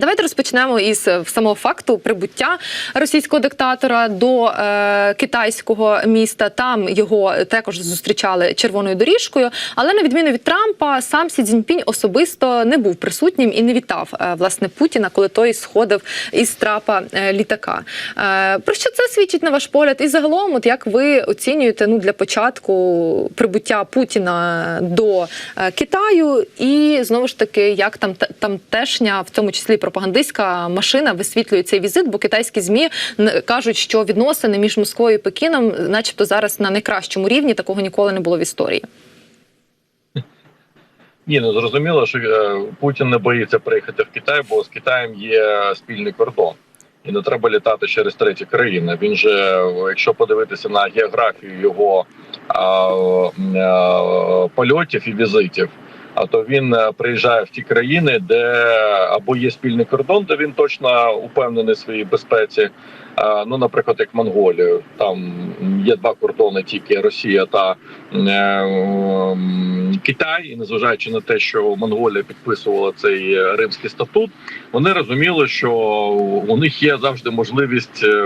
Давайте розпочнемо із е, самого факту прибуття російського диктатора до е, китайського міста. Там його також зустрічали червоною доріжкою. Але на відміну від Трампа, сам Сі Цзіньпінь особисто не був присутнім і не вітав е, власне Путіна, коли той сходив із трапа е, літака. Е, про що це свідчить на ваш погляд? І загалом, от як ви оцінюєте ну для початку прибуття Путіна до е, Китаю, і знову ж таки, як там та- тамтешня, в тому числі пропагандистська машина висвітлює цей візит, бо китайські змі кажуть, що відносини між Москвою і Пекіном, начебто, зараз на найкращому рівні такого ніколи не було в історії. Ні, ну зрозуміло, що е, Путін не боїться приїхати в Китай, бо з Китаєм є спільний кордон, і не треба літати через треті країни. Він же, якщо подивитися на географію його а, е, польотів і візитів, а то він е, приїжджає в ті країни, де або є спільний кордон, де він точно упевнений в своїй безпеці. Ну, наприклад, як Монголію, там є два кордони: тільки Росія та е, Китай, і незважаючи на те, що Монголія підписувала цей римський статут, вони розуміли, що у них є завжди можливість е,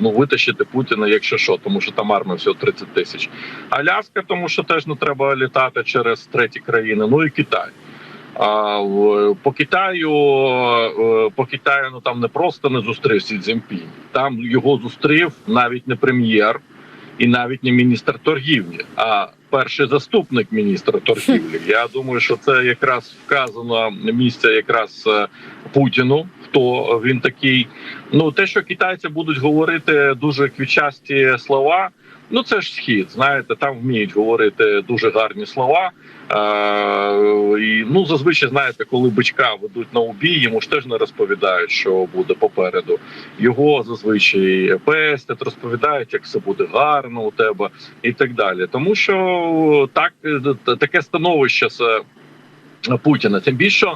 ну витащити Путіна, якщо що, тому що там армія всього 30 тисяч. Аляска, тому що теж не треба літати через треті країни. Ну і Китай. А по Китаю е, по Китаю ну там не просто не зустрів Сі Цзіньпінь, там його зустрів навіть не прем'єр і навіть не міністр торгівлі, а перший заступник міністра торгівлі. Я думаю, що це якраз вказано місце якраз е, Путіну. Хто він такий? Ну те, що китайці будуть говорити дуже квічасті слова. Ну це ж схід. Знаєте, там вміють говорити дуже гарні слова. Е, і, ну зазвичай знаєте, коли бичка ведуть на убій, йому ж теж не розповідають, що буде попереду. Його зазвичай пестять, розповідають, як все буде гарно у тебе і так далі. Тому що так таке становище це. Путіна, тим більше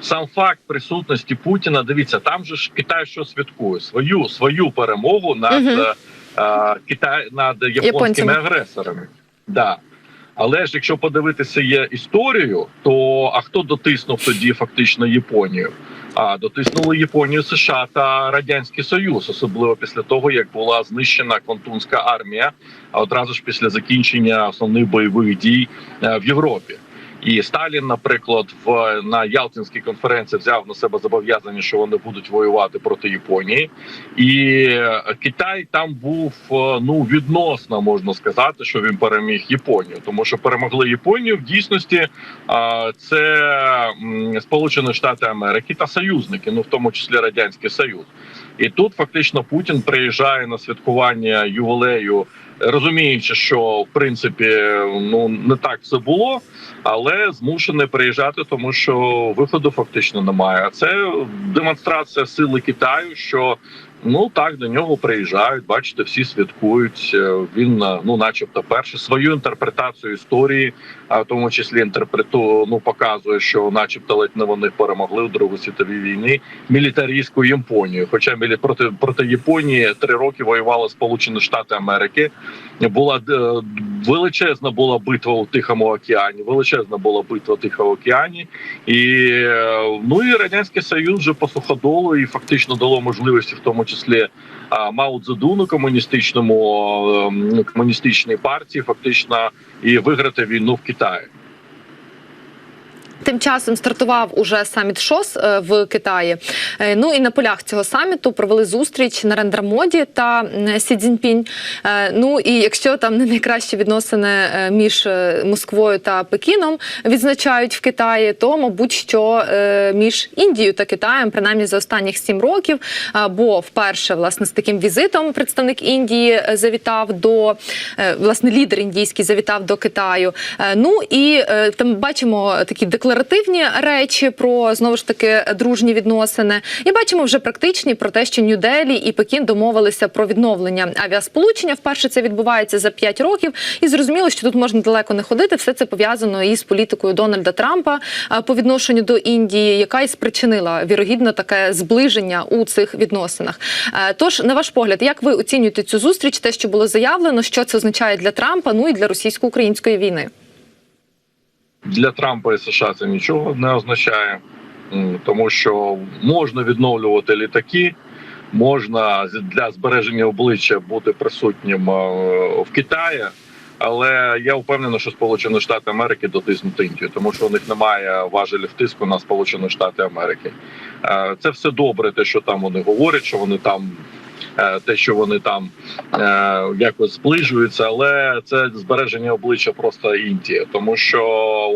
сам факт присутності Путіна. Дивіться, там же ж Китай що святкує свою свою перемогу над Мгм. е, е, Китай над японськими Японцями. агресорами. Да. Але ж якщо подивитися є історію, то а хто дотиснув тоді фактично Японію? А дотиснули Японію США та Радянський Союз, особливо після того, як була знищена Контунська армія, а одразу ж після закінчення основних бойових дій е, в Європі. І Сталін, наприклад, в на Ялтинській конференції взяв на себе зобов'язання, що вони будуть воювати проти Японії, і е, Китай там був е, ну відносно можна сказати, що він переміг Японію, тому що перемогли Японію в дійсності. е, Це Сполучені Штати Америки та союзники, ну в тому числі радянський Союз. І тут фактично Путін приїжджає на святкування ювілею, розуміючи, що в принципі ну не так все було, але змушені приїжджати, тому що виходу фактично немає. А це демонстрація сили Китаю, що ну так до нього приїжджають. Бачите, всі святкують. Е, Він, ну, начебто, перший свою інтерпретацію історії, а в тому числі інтерпрету, ну показує, що, начебто, ледь не вони перемогли у Другій світовій війні мілітаристську Японію. Хоча мілі- проти проти Японії три роки воювали Сполучені Штати Америки. Була е, величезна була битва у Тихому океані. Величезна була битва в Тихому океані, і е, ну і радянський союз вже по суходолу і фактично дало можливості, в тому числі а, Мао Цзедуну, комуністичному е, комуністичній партії, фактично і виграти війну в Китаї. Тим часом стартував уже саміт ШОС е, в Китаї. Е, Ну і на полях цього саміту провели зустріч Нарендра Моді та Сі Цзіньпінь. Е, Ну і якщо там не найкращі відносини між Москвою та Пекіном відзначають в Китаї, то мабуть, що між Індією та Китаєм, принаймні за останніх сім років, бо вперше власне з таким візитом представник Індії завітав до власне лідер індійський завітав до Китаю. Ну і там бачимо такі декларативні речі про знову ж таки дружні відносини. І бачимо вже практичні про те, що Нью-Делі і Пекін домовилися про відновлення авіасполучення. Вперше це відбувається за 5 років. І зрозуміло, що тут можна далеко не ходити. Все це пов'язано із політикою Дональда Трампа по відношенню до Індії, яка і спричинила вірогідно таке зближення у цих відносинах. Тож, на ваш погляд, як ви оцінюєте цю зустріч? Те, що було заявлено, що це означає для Трампа, ну і для російсько-української війни? Для Трампа і США це нічого не означає. Тому що можна відновлювати літаки. Можна для збереження обличчя бути присутнім е, в Китаї, але я впевнений, що Сполучені Штати Америки дотиснуть Індію, тому що у них немає важелів тиску на Сполучені Штати Америки. Е, Це все добре, те, що там вони говорять, що вони там. Е, Те, що вони там е, якось зближуються, але це збереження обличчя просто Індії, тому що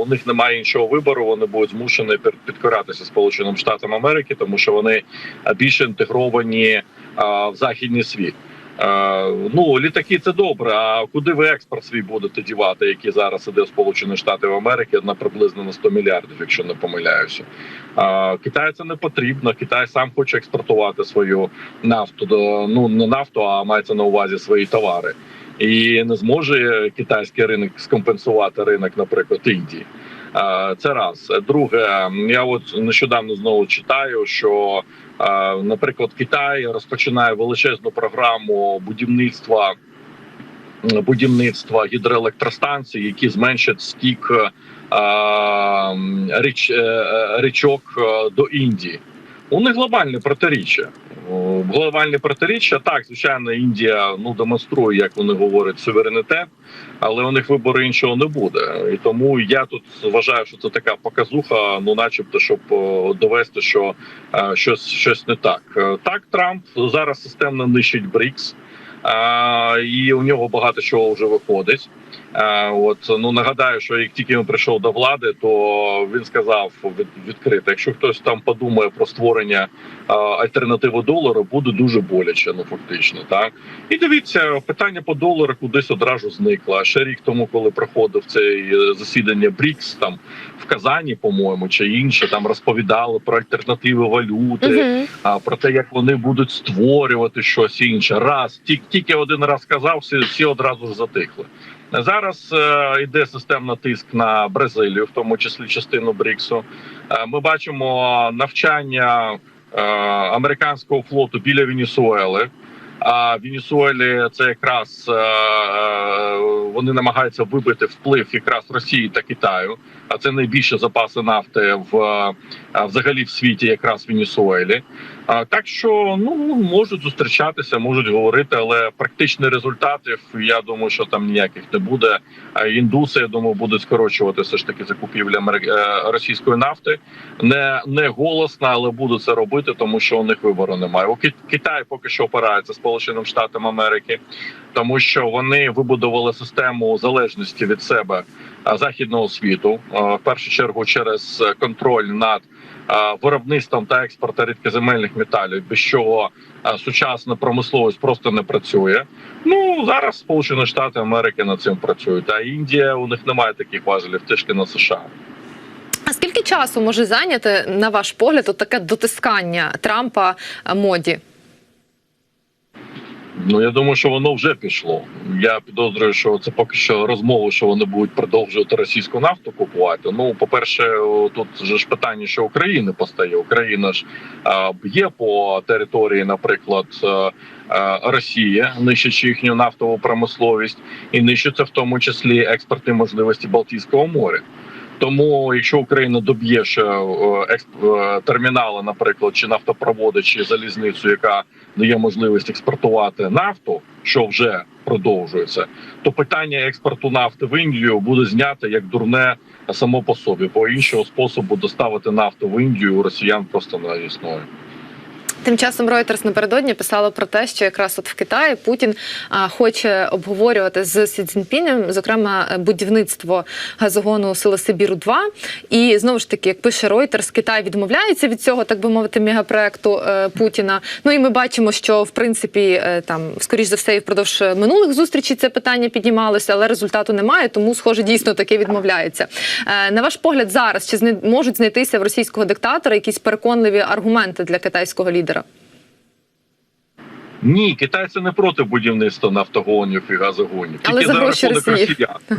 у них немає іншого вибору. Вони будуть змушені під- підкоратися Сполученим Штатам Америки, тому що вони більше більш інтегровані е, в західний світ. Е, Ну, літаки це добре. А куди ви експорт свій будете дівати, який зараз іде в Сполучені Штати в Америки на приблизно на 100 мільярдів, якщо не помиляюся. Е, Китаю це не потрібно. Китай сам хоче експортувати свою нафту ну не нафту, а мається на увазі свої товари. І не зможе китайський ринок скомпенсувати ринок, наприклад, Індії. Е, Це раз. Друге, я от нещодавно знову читаю, що, наприклад, Китай розпочинає величезну програму будівництва будівництва гідроелектростанцій, які зменшать стік е, річ, е, річок е, до Індії. У них глобальне протиріччя. Глобальне протиріччя. Так, звичайно, Індія ну демонструє, як вони говорять, суверенітет, але у них вибору іншого не буде. І тому я тут вважаю, що це така показуха, ну, начебто, щоб довести, що е, щось щось не так. Е, Так, Трамп зараз системно нищить БРІКС. І у нього багато чого вже виходить. А, от ну нагадаю, що як тільки він прийшов до влади, то він сказав від, відкрито: якщо хтось там подумає про створення а, альтернативи долару, буде дуже боляче. Ну фактично, так і дивіться, питання по долару кудись одразу зникло. Ще рік тому, коли проходив цей е, засідання БРІКС, там в Казані, по-моєму, чи інше, там розповідали про альтернативи валюти а, про те, як вони будуть створювати щось інше. Раз тільки один раз сказав, всі, всі одразу ж затихли. Зараз е, йде системний тиск на Бразилію, в тому числі частину Бріксу. Е, ми бачимо навчання е, американського флоту біля Венесуели. А Венесуелі це якраз е, е, вони намагаються вибити вплив якраз Росії та Китаю. А це найбільші запаси нафти в е, взагалі в світі, якраз в Венесуелі. Так що ну можуть зустрічатися, можуть говорити, але практичних результатів я думаю, що там ніяких не буде. Індуси, я думаю, будуть скорочувати все ж таки закупівлі е, російської нафти. Не не голосно, але будуть це робити, тому що у них вибору немає. У Ки- Китай поки що опирається Сполученим Штатам Америки, тому що вони вибудували систему залежності від себе західного світу, в першу чергу через е, контроль над виробництвом та експортом рідкоземельних металів, без чого сучасна промисловість просто не працює. Ну зараз Сполучені Штати Америки над цим працюють. А Індія у них немає таких важелів тишки на США. А скільки часу може зайняти, на ваш погляд, от таке дотискання Трампа е, моді? Ну я думаю, що воно вже пішло. Я підозрюю, що це поки що розмови, що вони будуть продовжувати російську нафту купувати. Ну, по перше, тут же ж питання, що України постає. Україна ж б'є по території, наприклад. е, е, Росії, нищачи їхню нафтову промисловість, і нищиться в тому числі експортні можливості Балтійського моря. Тому, якщо Україна доб'є ще е, е, термінали, наприклад, чи нафтопроводи, чи залізницю, яка дає можливість експортувати нафту, що вже продовжується, то питання експорту нафти в Індію буде знято як дурне само по собі, бо іншого способу доставити нафту в Індію у росіян просто не існує. Тим часом Reuters напередодні писало про те, що якраз от в Китаї Путін хоче обговорювати з Сі Цзіньпінем, зокрема, е, будівництво газогону Сила Сибіру 2 І знову ж таки, як пише Reuters, Китай відмовляється від цього, так би мовити, мегапроекту е, Путіна. Ну і ми бачимо, що в принципі е, там, скоріш за все, і впродовж минулих зустрічей це питання піднімалося, але результату немає, тому схоже дійсно таки відмовляється. На ваш погляд, зараз чи можуть знайтися в російського диктатора якісь переконливі аргументи для китайського лідера? Ні, китайці не проти будівництва нафтогонів і газогонів. Але Тільки за гроші росіян.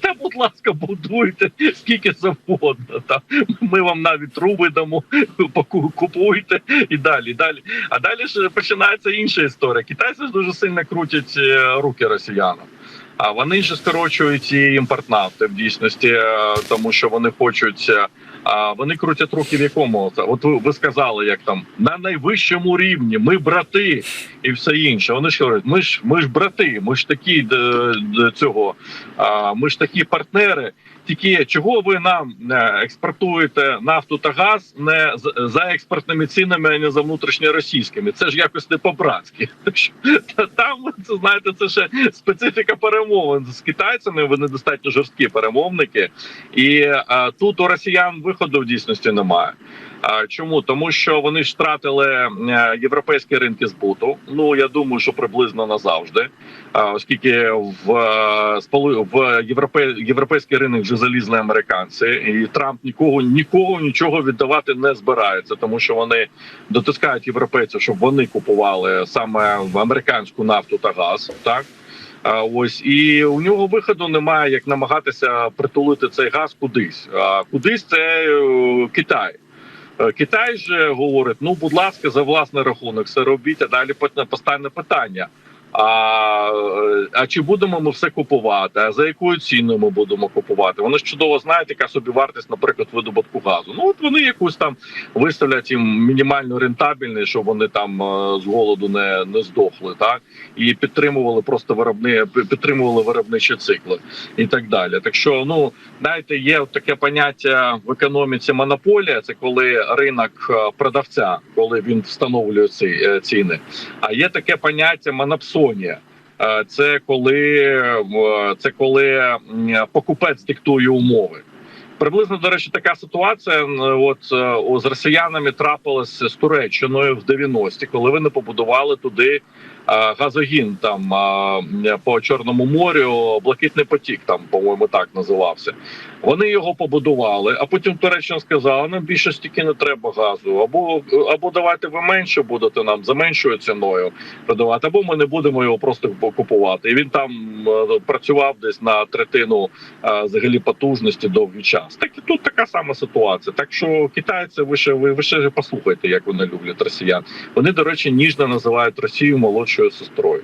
Та, будь ласка, будуйте скільки завгодно. Ми вам навіть труби дамо, купуйте і далі. далі. А далі ж починається інша історія. Китайці ж дуже сильно крутять е, руки росіянам. А вони ж скорочують і імпорт нафти в дійсності, е, тому що вони хочуть е, А вони крутять руки в якому Це- от ви, ви сказали, як там на найвищому рівні, ми брати і все інше. Вони ж говорять, ми ж ми ж брати, ми ж такі д, д, цього, а, ми ж такі партнери. Тільки чого ви нам е, експортуєте нафту та газ не за експортними цінами, а не за внутрішньоросійськими? Це ж якось не по-братськи. Та Там це знаєте, це ще специфіка перемовин з китайцями. Вони достатньо жорсткі перемовники, і а, тут у росіян виходу в дійсності немає. Чому тому, що вони ж втратили е, європейські ринки збуту? Ну я думаю, що приблизно назавжди, оскільки в е, сполу- в європе, європейський ринок вже залізли американці, і Трамп нікого нікого нічого віддавати не збирається, тому що вони дотискають європейців, щоб вони купували саме американську нафту та газ. Так а ось і у нього виходу немає, як намагатися притулити цей газ кудись. А кудись це е, Китай. Е, Китай же говорить: ну, будь ласка, за власний рахунок все робіть, а далі постане питання. А, е, а чи будемо ми все купувати? А за якою ціною ми будемо купувати? Вони ж чудово знають, яка собі вартість, наприклад, видобутку газу. Ну от вони якусь там виставлять їм мінімальну рентабельність, щоб вони там е, з голоду не, не здохли, так і підтримували просто виробни, підтримували виробничі цикли і так далі. Так що, ну знаєте, є таке поняття в економіці монополія. Це коли ринок е, продавця, коли він встановлює ці ціни. А є таке поняття монопсонія. Е, Це коли е, це коли покупець диктує умови. Приблизно, до речі, така ситуація. От е, з росіянами трапилася з Туреччиною в 90-ті, коли вони побудували туди газогін там по Чорному морю, блакитний потік, там, по-моєму, так називався. Вони його побудували, а потім Туреччина сказала: нам більше стільки не треба газу. Або або давайте ви менше будете нам за меншою ціною продавати, або ми не будемо його просто купувати. І він там працював десь на третину взагалі потужності довгий час. Так і тут така сама ситуація. Так що китайці, ви ще ви, ви ще послухайте, як вони люблять росіян. Вони, до речі, ніжно називають Росію молодшою сестрою.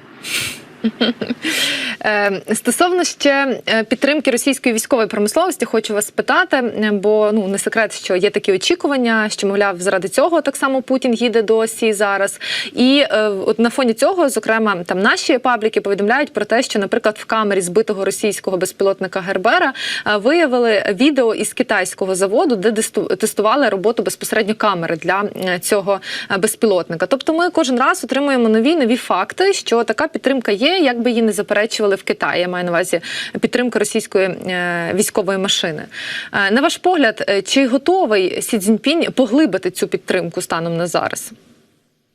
Е, Стосовно ще е, підтримки російської військової промисловості, хочу вас спитати, е, бо ну не секрет, що є такі очікування, що мовляв, заради цього так само Путін їде до Росії зараз. І е, от на фоні цього, зокрема, там наші пабліки повідомляють про те, що, наприклад, в камері збитого російського безпілотника Гербера виявили відео із китайського заводу, де тестували роботу безпосередньо камери для цього безпілотника. Тобто, ми кожен раз отримуємо нові нові факти, що така підтримка є, як би її не заперечували в Китаї. Я маю на увазі підтримка російської е, військової машини. Е, На ваш погляд, е, чи готовий Сі Цзіньпінь поглибити цю підтримку станом на зараз?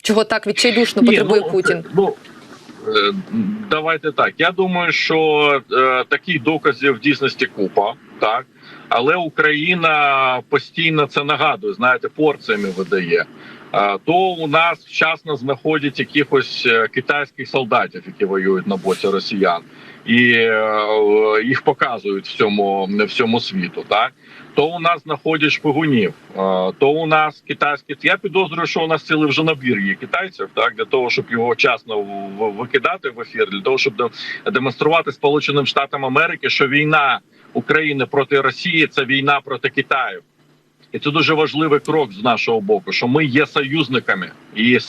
Чого так відчайдушно Ні, потребує ну, Путін? Ну давайте так. Я думаю, що е, таких доказів в дійсності купа, так але Україна постійно це нагадує, знаєте, порціями видає. Е, То у нас вчасно знаходять якихось е, китайських солдатів, які воюють на боці росіян, і е, їх показують всьому всьому світу. Так то у нас знаходять шпигунів, е, то у нас китайські. Я підозрюю, що у нас цілий вже набір є китайців, так для того, щоб його в- викидати в ефір, для того, щоб де- демонструвати Сполученим Штатам Америки, що війна України проти Росії це війна проти Китаю. І це дуже важливий крок з нашого боку, що ми є союзниками і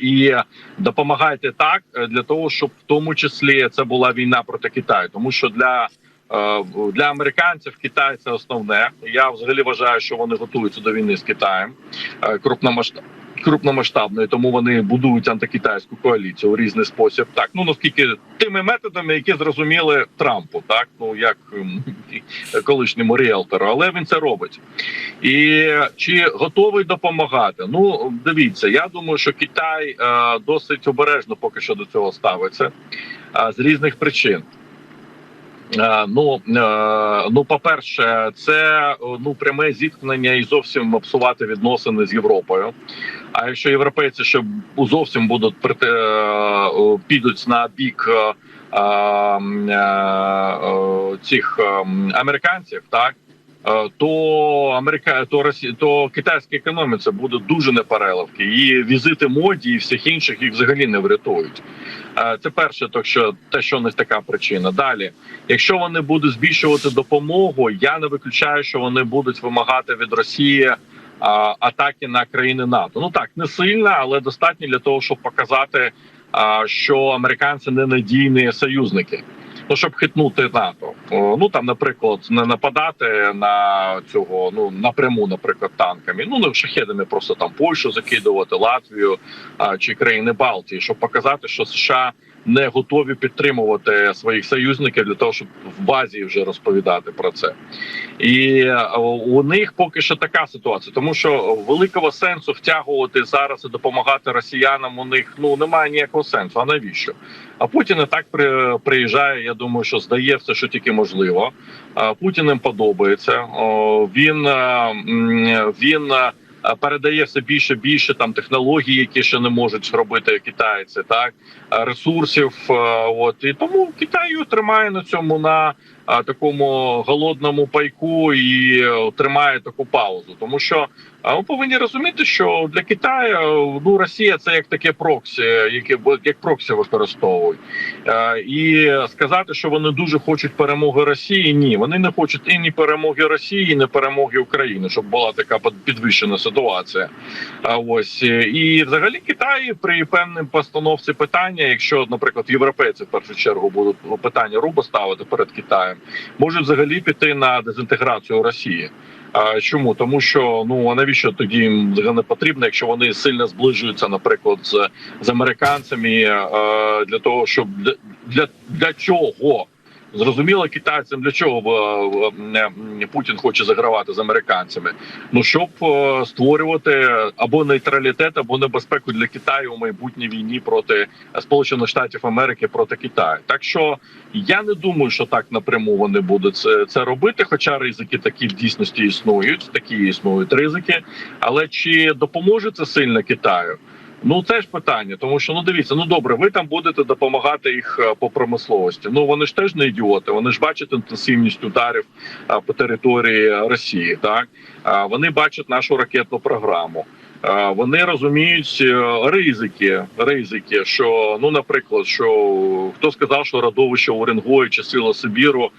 і допомагайте так е, для того, щоб в тому числі це була війна проти Китаю, тому що для. е, Для американців Китай це основне. Я взагалі вважаю, що вони готуються до війни з Китаєм крупномасштабно. крупномасштаб крупномасштабної, тому вони будують антикитайську коаліцію у різний спосіб. Так, ну наскільки тими методами, які зрозуміли Трампу, так ну як ем, колишньому ріелтору, але він це робить. І чи готовий допомагати? Ну дивіться, я думаю, що Китай е, досить обережно поки що до цього ставиться е, з різних причин. Е, Ну, е, ну, по-перше, це е, ну пряме зіткнення і зовсім псувати відносини з Європою. А якщо європейці ще зовсім будуть підуть на бік е, е, е, цих е, американців, так то Америка, то Росі, то китайська економіка буде дуже непереливки. І візити моді і всіх інших їх взагалі не врятують. Е, Це перше, то що те, що них така причина. Далі, якщо вони будуть збільшувати допомогу, я не виключаю, що вони будуть вимагати від Росії. Атаки на країни НАТО. Ну так не сильно, але достатньо для того, щоб показати, що американці ненадійні союзники. Ну, щоб хитнути НАТО. Ну там, наприклад, не нападати на цього ну напряму, наприклад, танками. Ну не шахедами, просто там Польщу закидувати, Латвію а, чи країни Балтії, щоб показати, що США не готові підтримувати своїх союзників для того, щоб в базі вже розповідати про це. І е, у них поки що така ситуація, тому що великого сенсу втягувати зараз і допомагати росіянам. У них ну немає ніякого сенсу. А навіщо? А Путін і так при, приїжджає. Я думаю, що здає все, що тільки можливо. А, Путіним подобається. Він е, він. Передає все більше більше там технологій, які ще не можуть робити китайці, так ресурсів. е, От і тому Китаю тримає на цьому на такому голодному пайку і е, тримає таку паузу, тому що ми повинні розуміти, що для Китаю е, ну Росія це як таке проксі, яке як проксі використовують, Е, і сказати, що вони дуже хочуть перемоги Росії. Ні, вони не хочуть і ні перемоги Росії, ні перемоги України, щоб була така підвищена ситуація. А ось е, і взагалі Китай при певним постановці питання, якщо, наприклад, європейці в першу чергу будуть питання руба ставити перед Китаєм, можуть взагалі піти на дезінтеграцію Росії. А чому тому, що ну а навіщо тоді їм не потрібно, якщо вони сильно зближуються, наприклад, з, з американцями е, для того, щоб для, для чого зрозуміло китайцям для чого е, е, Путін хоче загравати з американцями? Ну щоб е, створювати або нейтралітет, або небезпеку для Китаю у майбутній війні проти Сполучених Штатів Америки проти Китаю. Так що я не думаю, що так напряму вони будуть це, це робити. Хоча ризики такі в дійсності існують, такі існують ризики. Але чи допоможе це сильно Китаю? Ну це ж питання, тому що ну дивіться, ну добре, ви там будете допомагати їх е, по промисловості. Ну вони ж теж не ідіоти. Вони ж бачать інтенсивність ударів а, по території Росії. Так вони бачать нашу ракетну програму. Вони розуміють е, ризики, ризики, що ну, наприклад, що хто сказав, що родовище Уренгої чи сила Сибіру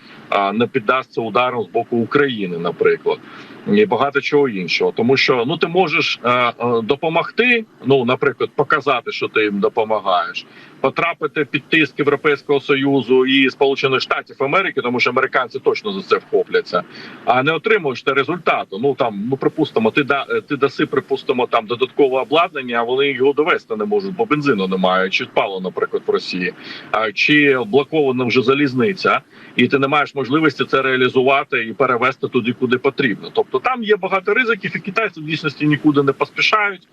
не піддасться ударом з боку України, наприклад, і багато чого іншого, тому що ну ти можеш е, е, допомогти. Ну, наприклад, показати, що ти їм допомагаєш, потрапити під тиск Європейського союзу і Сполучених Штатів Америки, тому що американці точно за це вхопляться, а не отримуєш те результату. Ну там ну припустимо, ти да ти даси, припустимо, там додаткове обладнання, а вони його довести не можуть, бо бензину немає, чи пало, наприклад, в Росії, а чи блокована вже залізниця, і ти не маєш можливості це реалізувати і перевести туди, куди потрібно. Тобто там є багато ризиків, і китайці в дійсності нікуди не поспішають.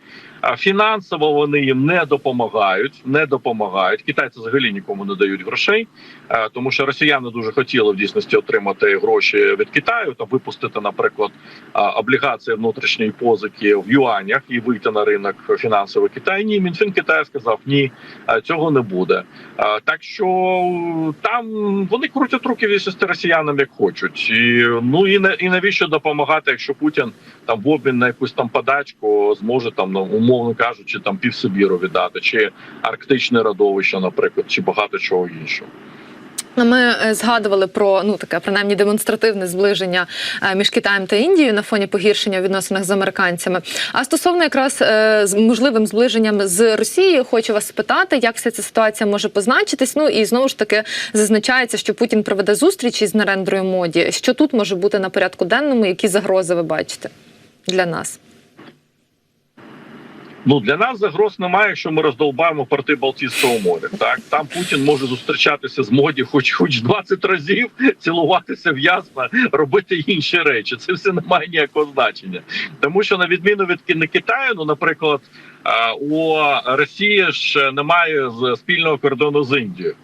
Фінансово вони їм не допомагають, не допомагають. Китайці взагалі нікому не дають грошей, тому що росіяни дуже хотіли в дійсності отримати гроші від Китаю та випустити, наприклад, облігації внутрішньої позики в юанях і вийти на ринок фінансовий Китай. Ні, Мінфін Китаю сказав ні, цього не буде. Так що там вони крутять руки в дійсності росіянам як хочуть. І, ну і і навіщо допомагати, якщо Путін там в обмін на якусь там подачку зможе там ну, умовно кажучи, там півсибіру віддати, чи арктичне родовище, наприклад, чи багато чого іншого. Ми е, згадували про ну таке принаймні демонстративне зближення е, між Китаєм та Індією на фоні погіршення в відносинах з американцями. А стосовно якраз е, з можливим зближенням з Росією, хочу вас спитати, як вся ця ситуація може позначитись. Ну і знову ж таки зазначається, що Путін проведе зустріч із Нарендрою моді. Що тут може бути на порядку денному? Які загрози ви бачите для нас? Ну для нас загроз немає, якщо ми роздолбаємо порти Балтійського моря. Так там Путін може зустрічатися з моді, хоч хоч 20 разів, цілуватися в ясна, робити інші речі. Це все не має ніякого значення, тому що на відміну від Ки- Китаю, ну наприклад, у Росії ж немає спільного кордону з Індією.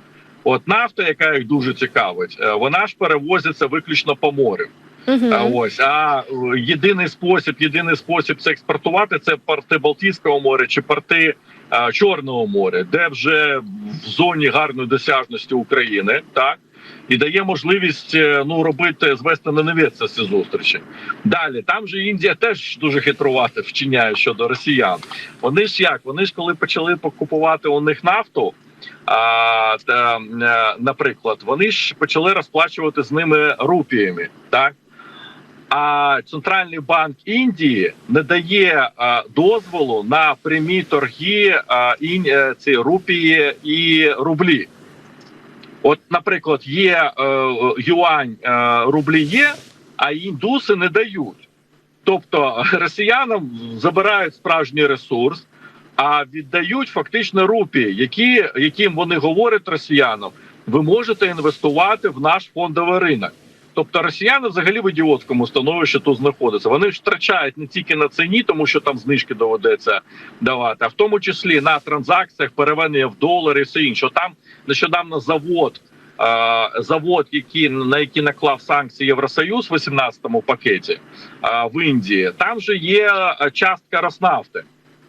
От нафта, яка їх дуже цікавить, е, вона ж перевозиться виключно по морю. А ось а єдиний спосіб, єдиний спосіб це експортувати це порти Балтійського моря чи порти а, Чорного моря, де вже в зоні гарної досяжності України, так і дає можливість е, ну робити звести на невіться ці зустрічі. Далі там же Індія теж дуже хитрувати вчиняє щодо росіян. Вони ж як? Вони ж коли почали покупувати у них нафту. А, та, е, наприклад, вони ж почали розплачувати з ними рупіями, так а центральний банк Індії не дає а, дозволу на прямі торги ін, е, ці рупії і рублі. От, наприклад, є е, юань, е, рублі є, а індуси не дають. Тобто росіянам забирають справжній ресурс, а віддають фактично рупії, які, яким вони говорять росіянам, ви можете інвестувати в наш фондовий ринок. Тобто росіяни взагалі в ідіотському становищі тут знаходяться. Вони втрачають не тільки на ціні, тому що там знижки доведеться давати, а в тому числі на транзакціях, переведення в долари і все інше. Там нещодавно завод, завод, який на який наклав санкції Євросоюз в 18-му пакеті в Індії. Там же є частка Роснафти.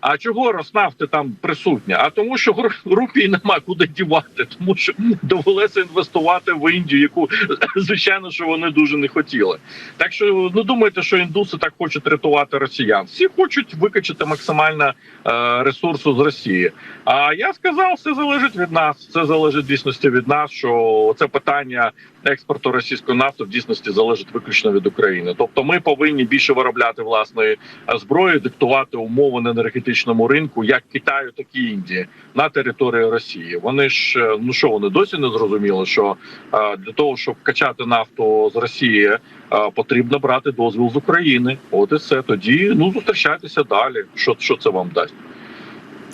А чого Роснафти там присутня? А тому, що рупій нема куди дівати, тому що довелося інвестувати в Індію, яку звичайно що вони дуже не хотіли. Так що не думайте, що індуси так хочуть рятувати росіян. Всі хочуть викачати максимально е, ресурсу з Росії. А я сказав, все залежить від нас. Це залежить дійсності від нас. Що це питання експорту російської нафти в дійсності залежить виключно від України. Тобто, ми повинні більше виробляти власної е, зброї, диктувати умови на енергетичному ринку, як Китаю, так і Індії на території Росії. Вони ж е, ну що вони досі не зрозуміли, що е, для того, щоб качати нафту з Росії, потрібно брати дозвіл з України. От і все тоді ну зустрічайтеся далі. Що, що це вам дасть?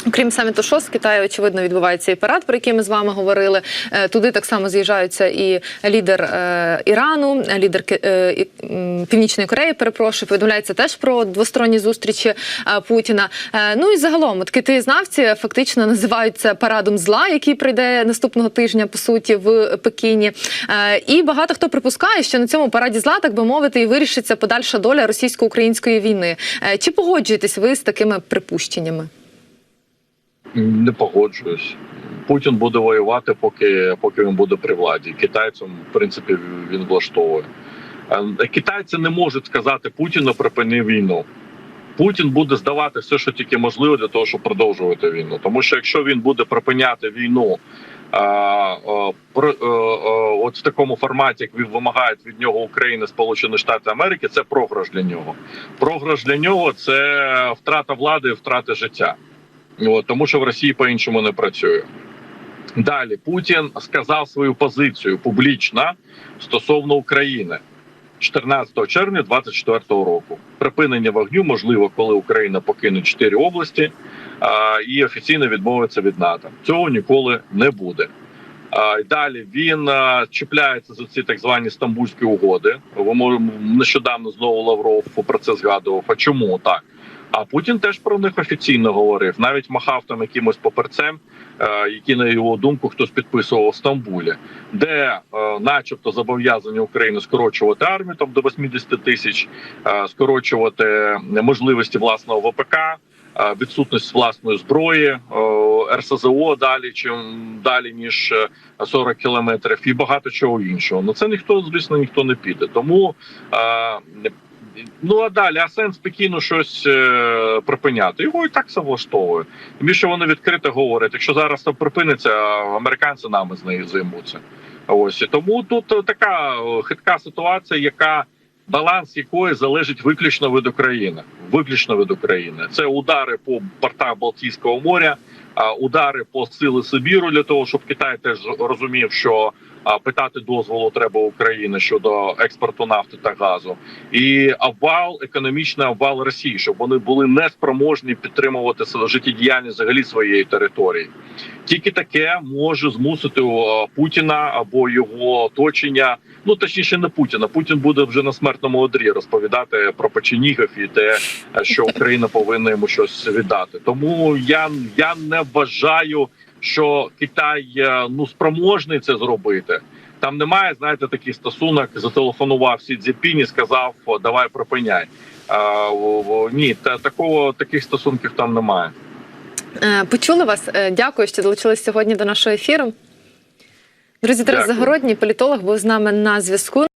Окрім саміту ШОС, в Китаї, очевидно, відбувається і парад, про який ми з вами говорили. Е, Туди так само з'їжджаються і лідер е, Ірану, лідер е, Північної Кореї, перепрошую, повідомляється теж про двосторонні зустрічі Путіна. Ну і загалом, от китаєзнавці фактично називають це парадом зла, який прийде наступного тижня, по суті, в Пекіні. І багато хто припускає, що на цьому параді зла, так би мовити, і вирішиться подальша доля російсько-української війни. Чи погоджуєтесь ви з такими припущеннями? Не погоджуюсь. Путін буде воювати, поки поки він буде при владі. Китайцям, в принципі, він влаштовує. Китайці не можуть сказати Путіну припини війну. Путін буде здавати все, що тільки можливо, для того, щоб продовжувати війну. Тому що якщо він буде припиняти війну а, от в такому форматі, як він вимагають від нього України, Сполучені Штати Америки, це програш для нього. Програш для нього це втрата влади, і втрата життя. От, тому що в Росії по-іншому не працює. Далі Путін сказав свою позицію публічно стосовно України 14 червня 2024 року. Припинення вогню можливо, коли Україна покине чотири області а, і офіційно відмовиться від НАТО. Цього ніколи не буде. А, далі він а, чіпляється за ці так звані стамбульські угоди. Нещодавно знову Лавров про це згадував. А чому так? А Путін теж про них офіційно говорив, навіть махав там якимось паперцем, е, які на його думку хтось підписував в Стамбулі, де, е, начебто, зобов'язання України скорочувати армію там до 80 тисяч, е, скорочувати можливості власного ВПК. Відсутність власної зброї, РСЗО далі, чим далі ніж е, 40 кілометрів, і багато чого іншого. Ну це ніхто, звісно, ніхто не піде. Тому Ну а далі, а сенс Пекіну щось е, припиняти. Його і так все влаштовує. Тим більше вони відкрито говорять, якщо зараз це припиниться, американці нами з нею займуться. Ось і тому тут е, така е, хитка ситуація, яка баланс якої залежить виключно від України. Виключно від України. Це удари по портах Балтійського моря, а, удари по сили Сибіру для того, щоб Китай теж розумів, що питати дозволу треба України щодо експорту нафти та газу, і обвал, економічний обвал Росії, щоб вони були неспроможні підтримувати життєдіяльність взагалі своєї території. Тільки таке може змусити Путіна або його оточення. Ну точніше, не Путіна. Путін буде вже на смертному одрі розповідати про печенігів і те, що Україна повинна йому щось віддати. Тому я, я не вважаю, що Китай е, ну спроможний це зробити. Там немає, знаєте, такий стосунок. Зателефонував Сі Цзіпінь і сказав: давай припиняй. А, ні, та такого таких стосунків там немає. Е, Почули вас. Е, Дякую, що долучились сьогодні до нашого ефіру. Друзі, Тарас Дякую. Загородній, політолог, був з нами на зв'язку.